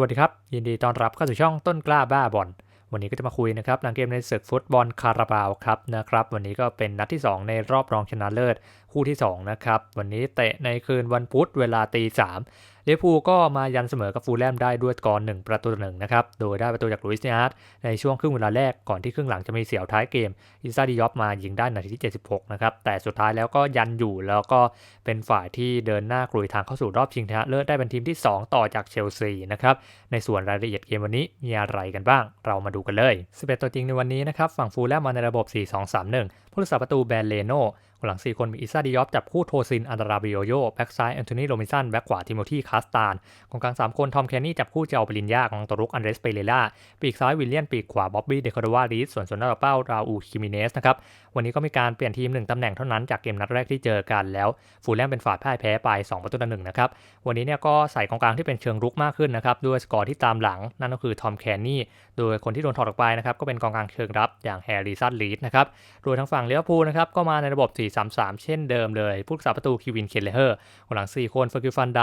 วัสดีครับ ยินดีต้อนรับเข้าสู่ช่องต้นกล้าบ้าบอลวันนี้ก็จะมาคุยนะครับหลังเกมในศึกฟุตบอลคาราบาวครับนะครับ วันนี้ก็เป็นนัดที่ 2 ในรอบรองชนะเลิศคู่ที่2นะครับวันนี้เตะในคืนวันพุธเวลาตีสาม เวอร์พูลก็มายันเสมอกับฟูลแลมได้ด้วยกอร์1ประตูต่อหนึ่งนะครับ โดยได้ประตูจากลุยส์เนียร์ในช่วงครึ่งเวลาแรกก่อนที่ครึ่งหลังจะมีเสียวท้ายเกม อิซาดิยอฟมายิงได้นาทีที่ 76 นะครับ แต่สุดท้ายแล้วก็ยันอยู่แล้วก็เป็นฝ่ายที่เดินหน้ากลุยทางเข้าสู่รอบชิงชนะเลิศได้เป็นทีมที่ 2 ต่อจากเชลซีนะครับ ในส่วนรายละเอียดเกมวันนี้มีอะไรกันบ้าง เรามาดูกันเลย11ตัวจริงในวันนี้นะครับฝั่งฟูลแลมมาในระบบ 4-2-3-1ผู้รักษาประตูแบนเลโน หลัง 4 คนมีอิซาดิยอฟจับคู่โทซินอันดราบิโอโยแบ็กซ้ายแอนโทนีโรมินสันแบ็กขวาทิโมธีคาสตานของกลาง 3 คนทอมแคนนี่จับคู่เจาปรินยากองตรุกอันเดรสเปเรล่าปีกซ้ายวิลเลียนปีกขวาบ๊อบบี้เดคอร์วารีสส่วนส่วนหน้าเป้าราอูคิมิเนสนะครับวันนี้ก็มีการเปลี่ยนทีม 1ตำแหน่งเท่านั้นจากเกมนัดแรกที่เจอกันแล้วฟูลแลมเป็นฝ่ายพ่ายแพ้ไป 2 ประตูต่อหนึ่งนะครับวันนี้เนี่ยก็ใส่กองกลางที่เป็นเชิงรุกมากขึ้นนะครับด้วยสกอร์ที่ตามหลังนั่นก็คือทอมแคนนี่โดยคนที่โดนถอดออกไปนะครับก็เป็นกองกลางเชิงรับอย่างแฮร์ริสันลีดนะครับโดยทางฝั่งเลี้ยวพูนะครับก็มาในระบบ4-3-3 เช่นเดิมเลยผู้รักษาประตูคิวินเคนเลเฮอร์หลัง 4 คนเฟอร์กิฟันได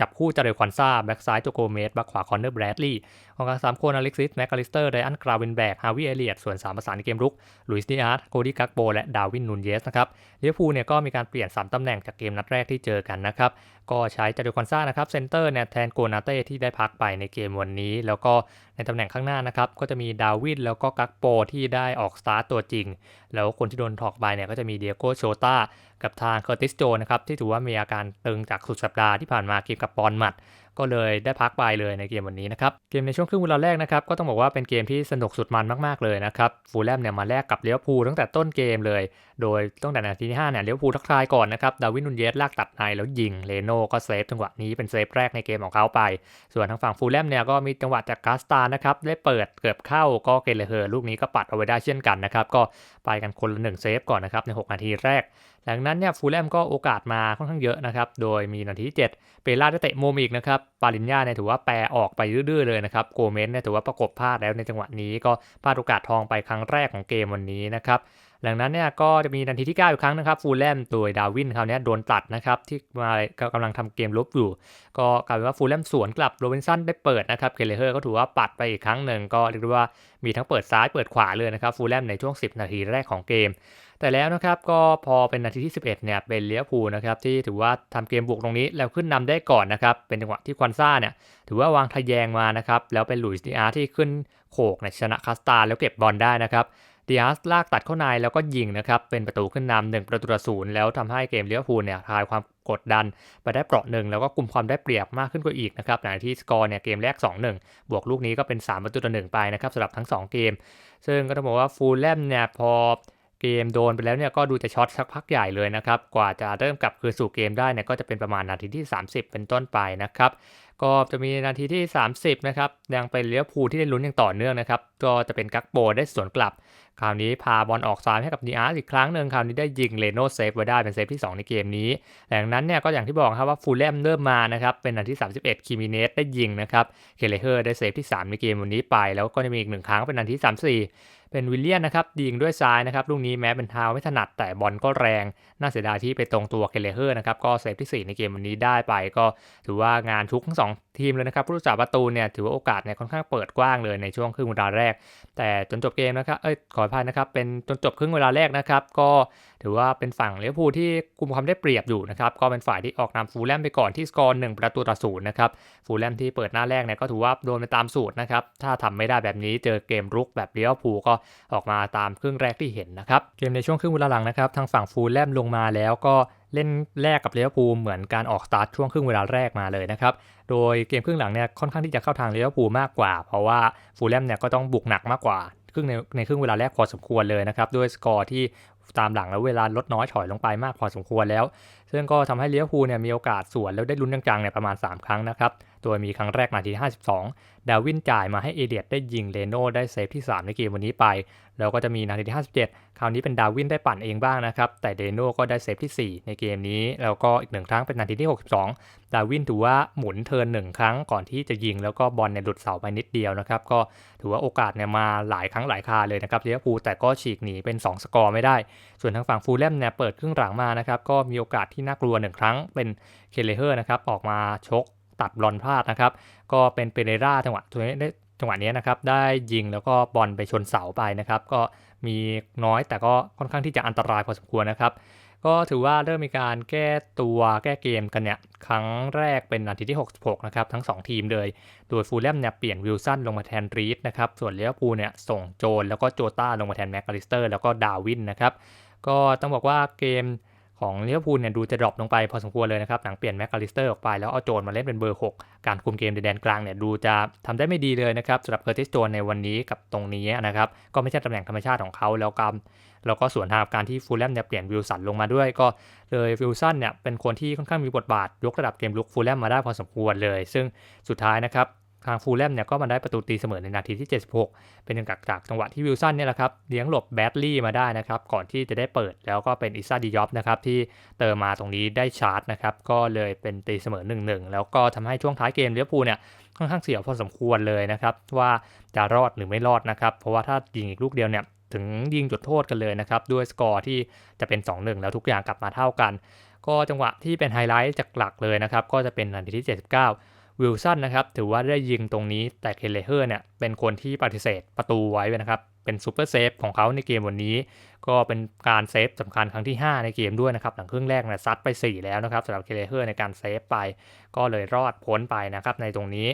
จับคู่จาเรควันซ่าแบ็กซ้ายโจโกเมสแบ็กขวาคอนเนอร์แบรดลีย์กองกลางสามคนอเล็กซิสแมคคาลิสเตอร์ไดอันกราวินแบกฮาวิเอเลียตส่วน3ประสานในเกมรุกลุยส์ดิอาร์ตโคดี้กักโบและดาวินนูนเยสนะครับเลี้ยวพูเนี่ยก็มีการเปลี่ยน3ตำแหน่งจากเกมนัดแรกที่เจอกันนะครับก็ใช้จาเรควันซ่านะครับเซนเตอร์เนี่ยแทนโกนาเต้ที่ได้พักไปในเกมวันนี้ แล้วก็ในตำแหน่งข้างหน้านะครับก็จะมีดาวิดแล้วก็กักโปที่ได้ออกสตาร์ตตัวจริง แล้วคนที่โดนถอกไปเนี่ยก็จะมีเดียโกโชตากับทางเคอร์ติสโจนะครับที่ถือว่ามีอาการตึงจากสุดสัปดาห์ที่ผ่านมาเกมกับบอลหมัด ก็เลยได้พักไปเลยในเกมวันนี้นะครับ เกมในช่วงครึ่งเวลาแรกนะครับก็ต้องบอกว่าเป็นเกมที่สนุกสุดมันมากๆเลยนะครับฟูลแลมเนี่ยมาแลกกับเลี้ยวพูตั้งแต่ต้นเกมเลย โดยตั้งแต่นาทีที่5เนี่ยเลี้ยวพูทักทายก่อนนะครับดาวินนุนเยสลากตัดในแล้วยิงเลโน่ก็เซฟจังหวะนี้เป็นเซฟแรกในเกมของเขาไป ส่วนทางฝั่งฟูลแลมเนี่ยก็มีจังหวะจากกาสตานะครับได้เปิดเกือบเข้าก็เกเลเฮอร์ลูกนี้ก็ปัดเอาไว้ได้เช่นกันนะครับก็ไปกันคนละหนึ่งเซฟก่อนนะครับใน 6 นาทีแรก หลังนั้นเนี่ยฟูลแลมก็โอกาสมาค่อนข้างเยอะนะครับ โดยมีนาที7เปล่าได้เตะมุมอีกนะครับ ปาลินญาเนี่ยถือว่าแปรออกไปดื้อๆเลยนะครับ โกเมนเนี่ยถือว่าประกบพลาดแล้วในจังหวะนี้ก็พลาดโอกาสทองไปครั้งแรกของเกมวันนี้นะครับ หลังนั้นเนี่ยก็จะมีนาทีที่ 9 อีกครั้งนะครับฟูลแลมโดยดาวินคราวนี้โดนตัดนะครับที่มากำลังทำเกมลบอยู่ ก็กลายเป็นว่าฟูลแลมสวนกลับโรบินสันได้เปิดนะครับเคเลเฮอร์ก็ถือว่าปัดไปอีกครั้งหนึ่งก็เรียกว่ามีทั้งเปิดซ้ายเปิดขวาเลยนะครับฟูลแลมในช่วง 10 นาทีแรกของเกม แต่แล้วนะครับก็พอเป็นนาทีที่ 11เนี่ยเป็นเลี้ยวพูนะครับที่ถือว่าทำเกมบุกตรงนี้แล้วขึ้นนำได้ก่อนนะครับเป็นจังหวะที่ควันซ่าเนี่ยถือว่าวางทะแยงมานะครับแล้วเป็นหลุยส์ดีอาร์ที่ขึ้นโขกในชนะคาสตาแล้วเก็บบอลได้นะครับ ดีอาสลากตัดเข้าในแล้วก็ยิงนะครับ เป็นประตูขึ้นนำหนึ่งประตูต่อศูนย์แล้วทำให้เกมเลี้ยวพูลเนี่ยทายความกดดันไปได้เปราะหนึ่งแล้วก็กลุ่มความได้เปรียบมากขึ้นกว่าอีกนะครับในที่สกอร์เนี่ยเกมแรก 2-1 บวกลูกนี้ก็เป็น 3 ประตูต่อหนึ่งไปนะครับสำหรับทั้ง 2 เกม ซึ่งก็ต้องบอกว่าฟูลแลมเนี่ยพอเกมโดนไปแล้วเนี่ยก็ดูจะช็อตสักพักใหญ่เลยนะครับ กว่าจะเริ่มกลับคืนสู่เกมได้เนี่ยก็จะเป็นประมาณนาทีที่ 30 เป็นต้นไปนะครับก็จะมีนาทีที่ 30 นะครับยังเป็นเลี้ยวภูที่ได้ลุ้นอย่างต่อเนื่องนะครับ ก็จะเป็นกักโบได้สวนกลับ คราวนี้พาบอลออกซ้ายให้กับดีอาร์อีกครั้งหนึ่งคราวนี้ได้ยิงเลโน่เซฟไว้ได้เป็นเซฟที่ 2 ในเกมนี้หลังนั้นเนี่ยก็อย่างที่บอกครับว่าฟูลแลมเริ่มมานะครับเป็นนที่ 31คิมิเนสได้ยิงนะครับเคเลเฮอร์ได้เซฟที่ 3 ในเกมวันนี้ไป แล้วก็จะมีอีกหนึ่งครั้งเป็นนที่ 34 เป็นวิลเลียนนะครับยิงด้วยซ้ายนะครับลูกนี้แม้เป็นเท้าไม่ถนัดแต่บอลก็แรง น่าเสียดายที่ไปตรงตัวเคเลเฮอร์นะครับ ก็เซฟที่ 4 ในเกมวันนี้ได้ไป ก็ถือว่างานทุกทั้งสองทีมเลยนะครับ ผู้รักษาประตูเนี่ยถือว่าโอกาสเนี่ยค่อนข้างเปิดกว้างเลยในช่วงครึ่งเวลาแรก แต่จนจบเกมนะครับ เอ้ยขออภัยนะครับ เป็นจนจบครึ่งเวลาแรกนะครับ ก็ถือว่าเป็นฝั่งเลี้ยวภูที่กุมความได้เปรียบอยู่นะครับ ก็เป็นฝ่ายที่ออกนำฟูลแลมไปก่อนที่สกอร์หนึ่งประตูต่อศูนย์นะครับ ฟูลแลมที่เปิดหน้าแรกเนี่ยก็ถือว่าโดนไปตามสูตรนะครับ ถ้าทำไม่ได้แบบนี้เจอเกมรุกแบบเลี้ยวภูก็ออกมาตามครึ่งแรกที่เห็นนะครับ เกมในช่วงครึ่งเวลาหลังนะครับ ทางฝั่งฟูลแลมลงมาแล้วก็เล่นแรกกับเลี้ยวภูเหมือนการออกสตาร์ทช่วงครึ่งเวลาแรกมาเลยนะครับ โดยเกมครึ่งหลังเนี่ยค่อนข้างที่จะเข้าทางเลี้ยวภูมากกว่า เพราะว่าฟูลแลมเนี่ยก็ต้องบุกหนักมากกว่าครึ่งในในครึ่งเวลาแรกพอสมควรเลยนะครับ ด้วยสกอร์ที่ตามหลังแล้วเวลาลดน้อยถอยลงไปมากพอสมควรแล้ว ซึ่งก็ทำให้เลี้ยวภูเนี่ยมีโอกาสสวนแล้วได้ลุ้นจังๆเนี่ยประมาณ 3 ครั้งนะครับโดยมีครั้งแรกนาที 52 ดาวินจ่ายมาให้เอเดียตได้ยิงเลโน่ได้เซฟที่ 3 ในเกมวันนี้ไป แล้วก็จะมีนาทีที่ 57 คราวนี้เป็นดาวินได้ปั่นเองบ้างนะครับ แต่เดโน่ก็ได้เซฟที่ 4 ในเกมนี้ แล้วก็อีกหนึ่งครั้งเป็นนาทีที่ 62 ดาวินถือว่าหมุนเทิร์นหนึ่งครั้งก่อนที่จะยิง แล้วก็บอลเนี่ยหลุดเสาไปนิดเดียวนะครับ ก็ถือว่าโอกาสเนี่ยมาหลายครั้งหลายคาเลยนะครับเลี้ยวภูแต่ก็ฉีกหนีเป็น 2 สกอร์ไม่ได้ ส่วนทางฝั่งฟูลแลมเนี่ยเปิดครึ่งหลังมานะครับก็มีโอกาสที่น่ากลัวหนึ่งครั้งเป็นเคเลเฮอร์นะครับออกมาชกตัดบอลพลาดนะครับก็เป็นเปเรราจังหวะตัวนี้ได้จังหวะนี้นะครับได้ยิงแล้วก็บอลไปชนเสาไปนะครับ ก็มีน้อยแต่ก็ค่อนข้างที่จะอันตรายพอสมควรนะครับก็ถือว่าเริ่มมีการแก้ตัวแก้เกมกันเนี่ยครั้งแรกเป็นนาทีที่ 66 นะครับ ทั้ง 2 ทีมเลย โดยฟูลแลมเนี่ยเปลี่ยนวิลสันลงมาแทนรีดนะครับ ส่วนเลี้ยวภูเนี่ยส่งโจนแล้วก็โจต้าลงมาแทนแม็กอลิสเตอร์ แล้วก็ดาวินนะครับ ก็ต้องบอกว่าเกม ของเลี้ยวภูลเนี่ยดูจะดรอปลงไปพอสมควรเลยนะครับ หลังเปลี่ยนแม็กอลิสเตอร์ออกไปแล้วเอาโจนมาเล่นเป็นเบอร์ 6 การคุมเกมในแดนกลางเนี่ยดูจะทำได้ไม่ดีเลยนะครับสำหรับเคอร์ติสโจนในวันนี้กับตรงนี้นะครับ ก็ไม่ใช่ตำแหน่งธรรมชาติของเขาแล้วกันแล้วก็ส่วนทางกับการที่ฟูลแลมเนี่ยเปลี่ยนวิลสันลงมาด้วย ก็เลยวิลสันเนี่ยเป็นคนที่ค่อนข้างมีบทบาทยกระดับเกมลุกฟูลแลมมาได้พอสมควรเลย ซึ่งสุดท้ายนะครับ ทางฟูลแลมเนี่ยก็มาได้ประตูตีเสมอในนาทีที่ 76 เป็นจากจากจังหวะที่วิลสันเนี่ยแหละครับเลี้ยงหลบแบดลี่มาได้นะครับ ก่อนที่จะได้เปิดแล้วก็เป็นอิซาดิยอฟนะครับที่เติมมาตรงนี้ได้ชาร์จนะครับก็เลยเป็นตีเสมอ 1-1 แล้วก็ทำให้ช่วงท้ายเกมเลี้ยวภูเนี่ยค่อนข้างเสียวพอสมควรเลยนะครับว่าจะรอดหรือไม่รอดนะครับเพราะว่าถ้ายิงอีกลูกเดียวเนี่ยถึงยิงจุดโทษกันเลยนะครับด้วยสกอร์ที่จะเป็น 2-1 แล้วทุกอย่างกลับมาเท่ากัน ก็จังหวะที่เป็นไฮไลท์จากหลักเลยนะครับก็จะเป็นนาทีที่ 79 วิลสันนะครับถือว่าได้ยิงตรงนี้แต่เคเลเฮอร์เนี่ยเป็นคนที่ปฏิเสธประตูไว้นะครับเป็นซูเปอร์เซฟของเขาในเกมวันนี้ ก็เป็นการเซฟสำคัญครั้งที่ 5 ในเกมด้วยนะครับหลังครึ่งแรกเนี่ยซัดไป 4 แล้วนะครับสำหรับเคเลเฮอร์ในการเซฟไป ก็เลยรอดพ้นไปนะครับในตรงนี้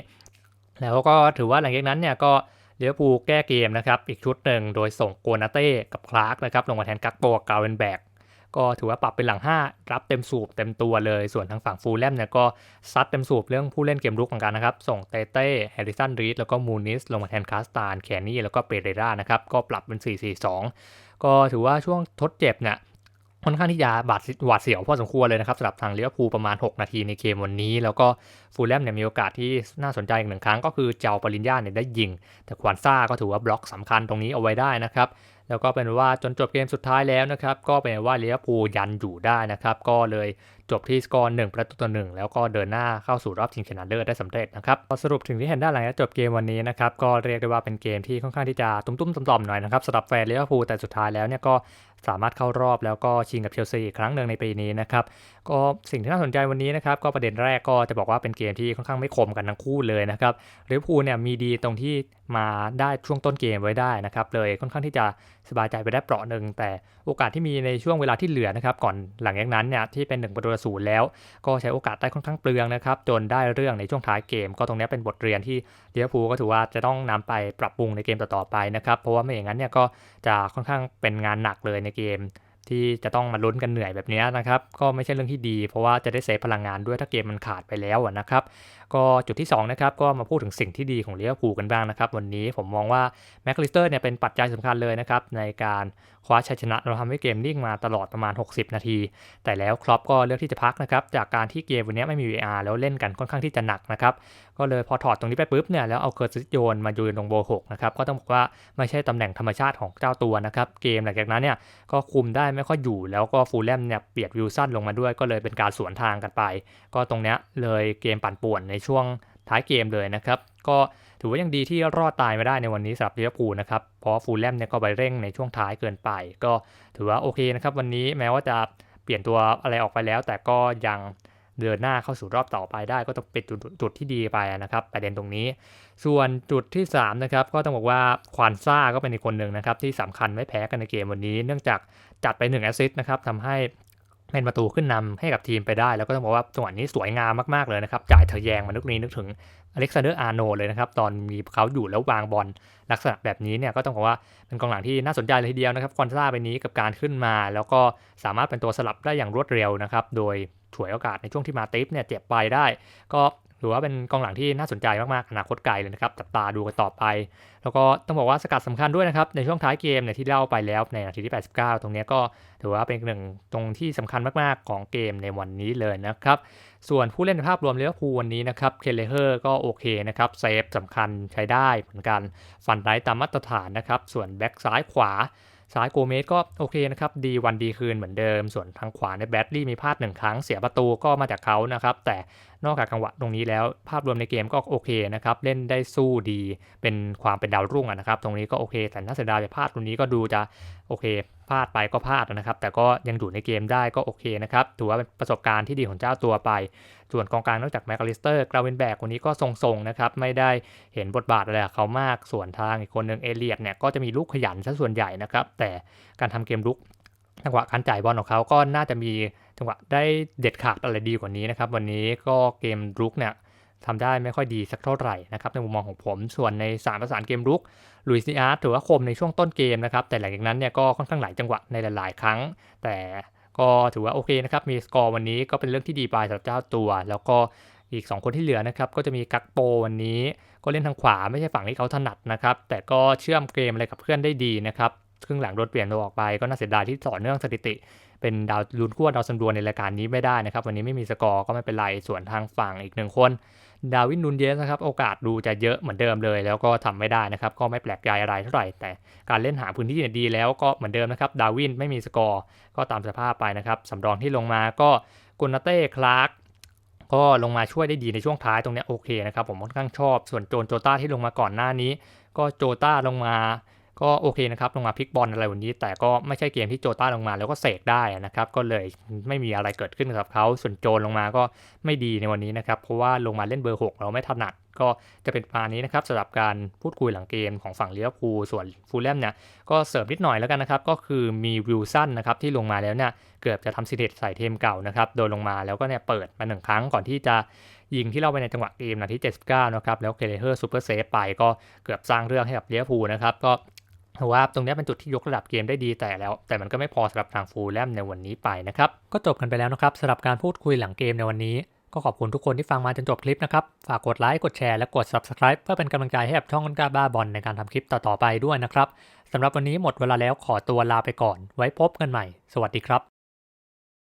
แล้วก็ถือว่าหลังจากนั้นเนี่ยก็เลี้ยวปูแก้เกมนะครับอีกชุดหนึ่งโดยส่งโกนาเต้กับคลาร์กนะครับลงมาแทนกักโบกาเวนแบก ก็ถือว่าปรับเป็นหลัง 5 รับเต็มสูบเต็มตัวเลย ส่วนทางฝั่งฟูลแลมเนี่ยก็ซัดเต็มสูบเรื่องผู้เล่นเกมรุกเหมือนกันนะครับ ส่งเตเต้แฮร์ริสันรีดแล้วก็มูนิสลงมาแทนคาสตานแคนนี่แล้วก็เปเรรานะครับก็ปรับเป็น 4-4-2 ก็ถือว่าช่วงทดเจ็บเนี่ย ค่อนข้างที่จะบาดหวาดเสียวพอสมควรเลยนะครับสำหรับทางเลี้ยวภูประมาณ 6 นาทีในเกมวันนี้ แล้วก็ฟูลแลมเนี่ยมีโอกาสที่น่าสนใจอีกหนึ่งครั้งก็คือเจ้าปริญญาเนี่ยได้ยิง แต่ควานซ่าก็ถือว่าบล็อกสำคัญตรงนี้เอาไว้ได้นะครับแล้วก็เป็นว่าจนจบเกมสุดท้ายแล้วนะครับก็เป็นว่าเลี้ยวภูยันอยู่ได้นะครับก็เลยจบที่สกอร์หนึ่งประตูต่อหนึ่งแล้วก็เดินหน้าเข้าสู่รอบชิงชนะเลิศได้สำเร็จนะครับพอสรุปถึงที่เห็นด้านหลังจบเกมวันนี้นะครับก็เรียกได้ว่าเป็นเกมที่ค่อนข้างที่จะตุ้มๆต่อมๆหน่อยนะครับสำหรับแฟนเลี้ยวภูแต่สุดท้ายแล้วเนี่ยก็ สามารถเข้ารอบแล้วก็ชิงกับเชลซีอีกครั้งหนึ่งในปีนี้นะครับก็สิ่งที่น่าสนใจวันนี้นะครับก็ประเด็นแรกก็จะบอกว่าเป็นเกมที่ค่อนข้างไม่คมกันทั้งคู่เลยนะครับลิเวอร์พูลเนี่ยมีดีตรงที่ มาได้ช่วงต้นเกมไว้ได้นะครับเลยค่อนข้างที่จะสบายใจไปได้เปราะหนึ่งแต่โอกาสที่มีในช่วงเวลาที่เหลือนะครับก่อนหลังจากนั้นเนี่ยที่เป็น1ประตูศูนย์แล้ว ก็ใช้โอกาสได้ค่อนข้างเปลืองนะครับจนได้เรื่องในช่วงท้ายเกม ก็ตรงนี้เป็นบทเรียนที่เลียวพูก็ถือว่าจะต้องนำไปปรับปรุงในเกมต่อๆไปนะครับเพราะว่าไม่อย่างนั้นเนี่ยก็จะค่อนข้างเป็นงานหนักเลยในเกมที่จะต้องมาลุ้นกันเหนื่อยแบบนี้นะครับ ก็ไม่ใช่เรื่องที่ดี เพราะว่าจะได้เซฟพลังงานด้วยถ้าเกมมันขาดไปแล้วนะครับก็จุดที่2นะครับก็มาพูดถึงสิ่งที่ดีของเลี้ยวภูกันบ้างนะครับ วันนี้ผมมองว่าแม็กลิสเตอร์เนี่ยเป็นปัจจัยสำคัญเลยนะครับในการคว้าชัยชนะเราทำให้เกมนิ่งมาตลอดประมาณ 60 นาที แต่แล้วครอปก็เลือกที่จะพักนะครับจากการที่เกมวันนี้ไม่มี VR แล้วเล่นกันค่อนข้างที่จะหนักนะครับก็เลยพอถอดตรงนี้ไปปุ๊บเนี่ยแล้วเอาเคิร์ตซิโยนมายูนลงโบหกนะครับก็ต้องบอกว่าไม่ใช่ตำแหน่งธรรมชาติของเจ้าตัวนะครับเกมหลังจากนั้นเนี่ยก็คุมได้ไม่ค่อยอยู่แล้วก็ฟูลแลมเนี่ยเปียดวิลสันลงมาด้วยก็เลยเป็นการสวนทางกันไป ก็ตรงเนี้ยเลยเกมปั่นป่วนในช่วงท้ายเกมเลยนะครับ ก็ถือว่ายังดีที่รอดตายมาได้ในวันนี้สำหรับลิเวอร์พูลนะครับ เพราะฟูลแลมเนี่ยก็ไปเร่งในช่วงท้ายเกินไป ก็ถือว่าโอเคนะครับ วันนี้แม้ว่าจะเปลี่ยนตัวอะไรออกไปแล้ว แต่ก็ยังเดินหน้าเข้าสู่รอบต่อไปได้ ก็ต้องเป็นจุดจุดที่ดีไปนะครับประเด็นตรงนี้ ส่วนจุดที่3นะครับก็ต้องบอกว่าควานซ่าก็เป็นอีกคนหนึ่งนะครับที่สำคัญไม่แพ้กันในเกมวันนี้ เนื่องจากจัดไป1แอสซิสต์นะครับทำให้ เป็นประตูขึ้นนำให้กับทีมไปได้ แล้วก็ต้องบอกว่าจังหวะนี้สวยงามมากๆเลยนะครับ จ่ายทะแยงมานึกนี้นึกถึงอเล็กซานเดอร์อาร์โนเลยนะครับ ตอนมีเขาอยู่แล้ววางบอลลักษณะแบบนี้เนี่ยก็ต้องบอกว่าเป็นกองหลังที่น่าสนใจเลยทีเดียวนะครับคอนซ่าไปนี้กับการขึ้นมา แล้วก็สามารถเป็นตัวสลับได้อย่างรวดเร็วนะครับ โดยฉวยโอกาสในช่วงที่มาติฟเนี่ยเจ็บไปได้ ก็ หรือว่าเป็นกองหลังที่น่าสนใจมากๆอนาคตไกลเลยนะครับจับตาดูกันต่อไป แล้วก็ต้องบอกว่าสกัดสำคัญด้วยนะครับในช่วงท้ายเกมเนี่ยที่เล่าไปแล้วในนาทีที่ 89 ตรงนี้ก็ถือว่าเป็นหนึ่งตรงที่สำคัญมากๆของเกมในวันนี้เลยนะครับส่วนผู้เล่นภาพรวมเลี้ยวภูวันนี้นะครับเคเลเฮอร์ก็โอเคนะครับเซฟสำคัญใช้ได้เหมือนกันฟันได้ตามมาตรฐานนะครับส่วนแบ็กซ้ายขวาซ้ายโกเมสก็โอเคนะครับ ดีวันดีคืนเหมือนเดิม ส่วนทางขวาในแบตลี่มีพลาดหนึ่งครั้งเสียประตูก็มาจากเขานะครับ แต่นอกจากจังหวะตรงนี้แล้วภาพรวมในเกมก็โอเคนะครับ เล่นได้สู้ดีเป็นความเป็นดาวรุ่งอะนะครับ ตรงนี้ก็โอเค แต่น่าเสียดายไปพลาดตรงนี้ก็ดูจะโอเคพลาดไปก็พลาดนะครับ แต่ก็ยังอยู่ในเกมได้ก็โอเคนะครับถือว่าเป็นประสบการณ์ที่ดีของเจ้าตัวไป ส่วนกองกลางนอกจากแมคคาลิสเตอร์กราเวนแบกคนนี้ก็ทรงๆนะครับ ไม่ได้เห็นบทบาทอะไรเขามากส่วนทางอีกคนหนึ่งเอเลียดเนี่ยก็จะมีลูกขยันซะส่วนใหญ่นะครับแต่การทำเกมลุกจังหวะการจ่ายบอลของเขาก็น่าจะมี จังหวะได้เด็ดขาดอะไรดีกว่านี้นะครับ วันนี้ก็เกมลุกเนี่ยทำได้ไม่ค่อยดีสักเท่าไหร่นะครับในมุมมองของผม ส่วนในสามประสานเกมลุกลุยส์ดิอาร์ตถือว่าคมในช่วงต้นเกมนะครับ แต่หลังจากนั้นเนี่ยก็ค่อนข้างหลายจังหวะในหลาย ๆ ครั้ง แต่ก็ถือว่าโอเคนะครับ มีสกอร์วันนี้ก็เป็นเรื่องที่ดีไปสำหรับเจ้าตัว แล้วก็อีก 2 คนที่เหลือนะครับก็จะมีกักโปวันนี้ ก็เล่นทางขวาไม่ใช่ฝั่งที่เขาถนัดนะครับ แต่ก็เชื่อมเกมอะไรกับเพื่อนได้ดีนะครับครึ่งหลังโดนเปลี่ยนตัวออกไปก็น่าเสียดายที่ต่อเนื่องสถิติ เป็นดาวลุนขั้วดาวซันดวนในรายการนี้ไม่ได้นะครับ วันนี้ไม่มีสกอร์ก็ไม่เป็นไร ส่วนทางฝั่งอีกหนึ่งคน ดาวินนูนเยสนะครับโอกาสดูจะเยอะเหมือนเดิมเลย แล้วก็ทำไม่ได้นะครับ ก็ไม่แปลกใจอะไรเท่าไหร่ แต่การเล่นหาพื้นที่เนี่ยดีแล้วก็เหมือนเดิมนะครับ ดาวินไม่มีสกอร์ก็ตามสภาพไปนะครับสำรองที่ลงมาก็กุนนาเต้คลาร์กก็ลงมาช่วยได้ดีในช่วงท้ายตรงเนี้ยโอเคนะครับผมค่อนข้างชอบ ส่วนโจนโจต้าที่ลงมาก่อนหน้านี้ ก็โจต้าลงมา ก็โอเคนะครับ ลงมาพลิกบอลอะไรวันนี้ แต่ก็ไม่ใช่เกมที่โจต้าลงมาแล้วก็เสกได้นะครับ ก็เลยไม่มีอะไรเกิดขึ้นกับเขาส่วนโจนลงมาก็ไม่ดีในวันนี้นะครับ เพราะว่าลงมาเล่นเบอร์ 6 เราไม่ถนัดก็จะเป็นประมาณนี้นะครับสำหรับการพูดคุยหลังเกมของฝั่งเลี้ยวภูส่วนฟูลแลมเนี่ยก็เสริมนิดหน่อยแล้วกันนะครับ ก็คือมีวิลสันนะครับที่ลงมาแล้วเนี่ยเกือบจะทำสิเดตใส่เทมเก่านะครับโดนลงมาแล้วก็เนี่ยเปิดมาหนึ่งครั้งก่อนที่จะยิงที่เราไปในจังหวะเกมนาที79 นะครับ แล้วเคเลเฮอร์ซูเปอร์เซฟไปก็เกือบสร้างเรื่องให้กับเลี้ยวภูนะครับก็ ถือว่าตรงนี้เป็นจุดที่ยกระดับเกมได้ดีแต่แล้ว แต่มันก็ไม่พอสำหรับทางฟูลแลมในวันนี้ไปนะครับ ก็จบกันไปแล้วนะครับสำหรับการพูดคุยหลังเกมในวันนี้ ก็ขอบคุณทุกคนที่ฟังมาจนจบคลิปนะครับ ฝากกดไลค์กดแชร์และกด Subscribe เพื่อเป็นกำลังใจให้กับช่องก้นกาบ้าบอลในการทำคลิปต่อๆไปด้วยนะครับสำหรับวันนี้หมดเวลาแล้วขอตัวลาไปก่อน ไว้พบกันใหม่ สวัสดีครับ